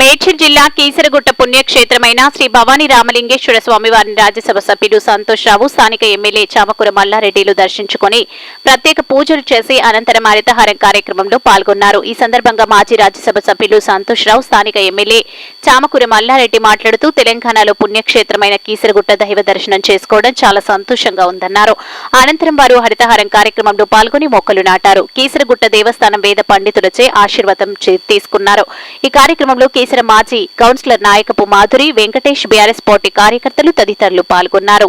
మేడ్చల్ జిల్లా కీసరగుట్ట పుణ్యక్షేత్రమైన శ్రీ భవానీ రామలింగేశ్వర స్వామివారిని రాజ్యసభ సభ్యులు సంతోష్ రావు స్థానిక ఎమ్మెల్యే చామకూర మల్లారెడ్డిలు దర్శించుకుని ప్రత్యేక పూజలు చేసి అనంతరం హరితహారం కార్యక్రమంలో పాల్గొన్నారు. ఈ సందర్భంగా మాజీ రాజ్యసభ సభ్యులు సంతోష్ రావు స్థానిక ఎమ్మెల్యే చామకూర మల్లారెడ్డి మాట్లాడుతూ తెలంగాణలో పుణ్యక్షేత్రమైన కీసరగుట్ట దైవ దర్శనం చేసుకోవడం చాలా సంతోషంగా ఉందన్నారు. అనంతరం వారు హరితహారం కార్యక్రమంలో పాల్గొని మొక్కలు నాటారు. కీసరగుట్ట దేవస్థానం వేద పండితులచే ఆశీర్వాదం చే- తీసుకున్నారు. ఈ కార్యక్రమంలో చేసిన మాజీ councillor Nayakapu Madhuri Venkatesh BRS party కార్యకర్తలు తదితరులు పాల్గొన్నారు.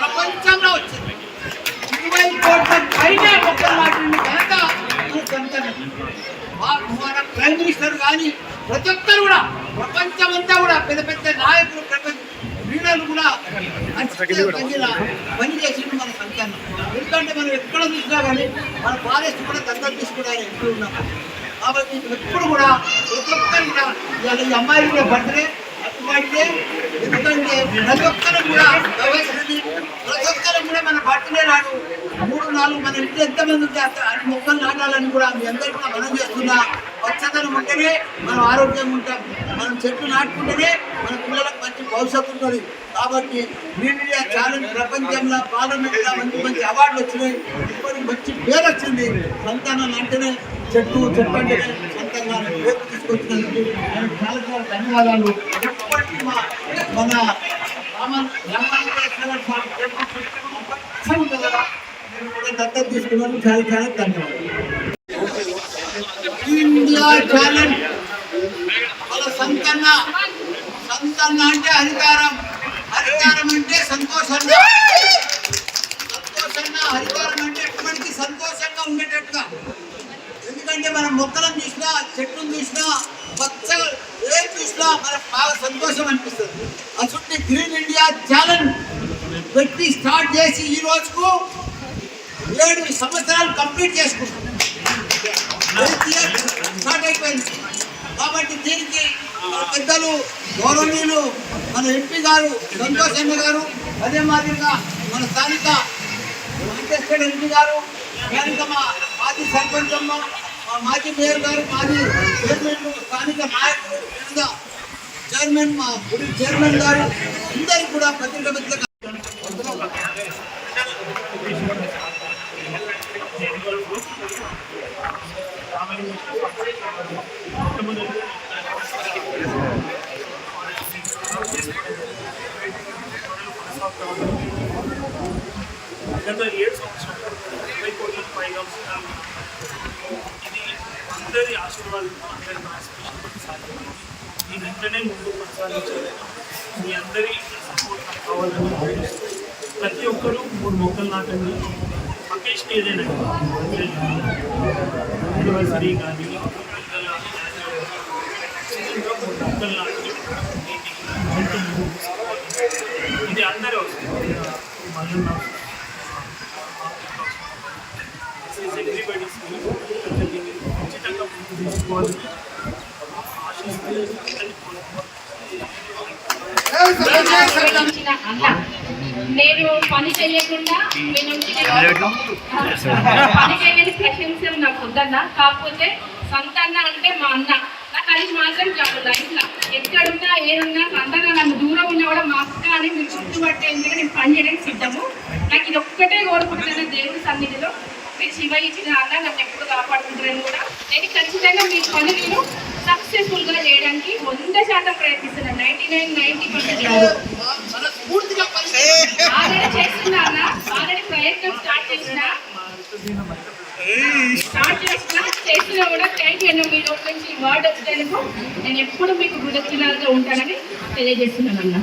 ప్రపంచంలో ప్రైమ్ మినిస్టర్ కానీ ప్రతి ఒక్కరు కూడా ప్రపంచమంతా కూడా పెద్ద పెద్ద నాయకులు ప్రపంచ లీడర్లు కూడా మంచి పని మన సంతానం ఎందుకంటే మనం ఎక్కడ చూసినా కానీ మన ఫారెస్ట్ కూడా దగ్గర తీసుకున్నారు ఎప్పుడు ఉన్నాం కాబట్టి ఎప్పుడు కూడా ప్రతి ఒక్కరు కూడా ఇవాళ ఈ అమ్మాయి కూడా బర్త్డే అటువంటి ఎందుకంటే ప్రతి ఒక్కరు కూడా ప్రతి ఒక్కరు కూడా మన బర్త్డే నాడు మూడు నాలుగు మన ఇంట్లో ఎంతమంది ఉంటే అంత అన్ని మొక్కలు నాటాలని కూడా మీ అందరూ కూడా మనం చేస్తున్నా పచ్చదనం ఉంటేనే మనం ఆరోగ్యంగా ఉంటాం. మనం చెట్లు నాటుకుంటేనే మన పిల్లలకు మంచి భవిష్యత్తు ఉంటుంది. కాబట్టి గ్రీన్ ఇండియా ఛాలెంజ్ ప్రపంచంలో పార్లమెంట్లో మంచి మంచి అవార్డులు వచ్చినాయి. ఇప్పుడు మంచి పేరు వచ్చింది. సంతానం అంటేనే చెట్టు చెట్టు అంటేనే సంతానాన్ని పేరు తీసుకొచ్చినందుకు చాలా చాలా ధన్యవాదాలు. ఎప్పటికీ మా మన రామన్ నేను కూడా దత్తత తీసుకున్నాను. చాలా చాలా ధన్యవాదాలు. ఇండియా ఛాలెంజ్ వాళ్ళ సంతన్న సంతన్న అంటే హరికారం హరికారం అంటే సంతోషన్న సంతోషన్న హరికారం అంటే ఎప్పటికీ సంతోషంగా ఉండేటట్టుగా. ఎందుకంటే మనం మొక్కలను చూసినా చెట్లను చూసినా పచ్చ ఏం చూసినా మనకు బాగా సంతోషం అనిపిస్తుంది. అసలు గ్రీన్ ఇండియా ఛాలెంజ్ పెట్టి స్టార్ట్ చేసి ఈ రోజుకు ఏడు సంవత్సరాలు కంప్లీట్ చేసుకుంటాం. కాబట్టి దీనికి మన పెద్దలు గౌరవనీయులు మన ఎంపీ గారు సంతోష్ ఎమ్మె గారు అదే మాదిరిగా మన స్థానిక వెంకటేశ్వర ఎంపీ గారు స్థానిక మా మాజీ సర్పంచ్ అమ్మ మా మాజీ మేయర్ గారు మాజీ చైర్మన్ స్థానిక నాయకులు చైర్మన్ మా గుడి చైర్మన్ గారు అందరూ కూడా పత్రిక you. గత ఏడు సంవత్సరాలు ఇరవై కోట్లకు పైగా ఉన్నారు. ఇది అందరి ఆశీర్వాదంతో అందరి ఆశీర్వాదంతో సాధ్యమైంది ఈ వెంటనే ముందు కొనసాగించాలి మీ అందరి సపోర్ట్ నాకు కావాలని ప్రతి ఒక్కరూ మూడు మొక్కలు నాటండి అకేషన్ ఏదైనా యానివర్సరీ కానీ. ఇది అందరూ ఖచ్చితంగా తీసుకోవాలని ఆశిస్తూ అన్న నేను పని చేయకుండా మీ నుంచి పని చేయని ప్రశంసలు నాకు వద్దన్న. కాకపోతే సంతాన అంటే మా అన్న. నాకు అది మాత్రం చాలు లైఫ్లో ఎక్కడున్నా ఏడున్నా సంతాన నన్ను దూరం ఉన్నా కూడా మా అక్క అని మీరు గుర్తుపట్టేందుకు నేను పని చేయడానికి సిద్ధము? నాకు ఇది ఒక్కటే కోరుకుంటున్నాను దేవుడి సన్నిధిలో. మీరు శివ ఇచ్చిన అన్న నన్ను ఎప్పుడు కాపాడుకుంటారని కూడా. నేను ఖచ్చితంగా మీ పని నేను సక్సెస్ఫుల్గా చేయడానికి వంద శాతం ప్రయత్నిస్తున్నాను. నైన్టీ నైన్ నైన్టీ పర్సెంట్ మన స్ఫూర్తిగా పని ఆల్రెడీ చేస్తున్నా అన్న ఆల్రెడీ ప్రయత్నం స్టార్ట్ చేసిన స్టార్ట్ చేసిన థ్యాంక్ యూ అన్న మీ ఒక నుంచి వర్డ్ వచ్చినందుకు నేను ఎప్పుడు మీకు కృతజ్ఞతగా ఉంటానని తెలియజేస్తున్నాను అన్న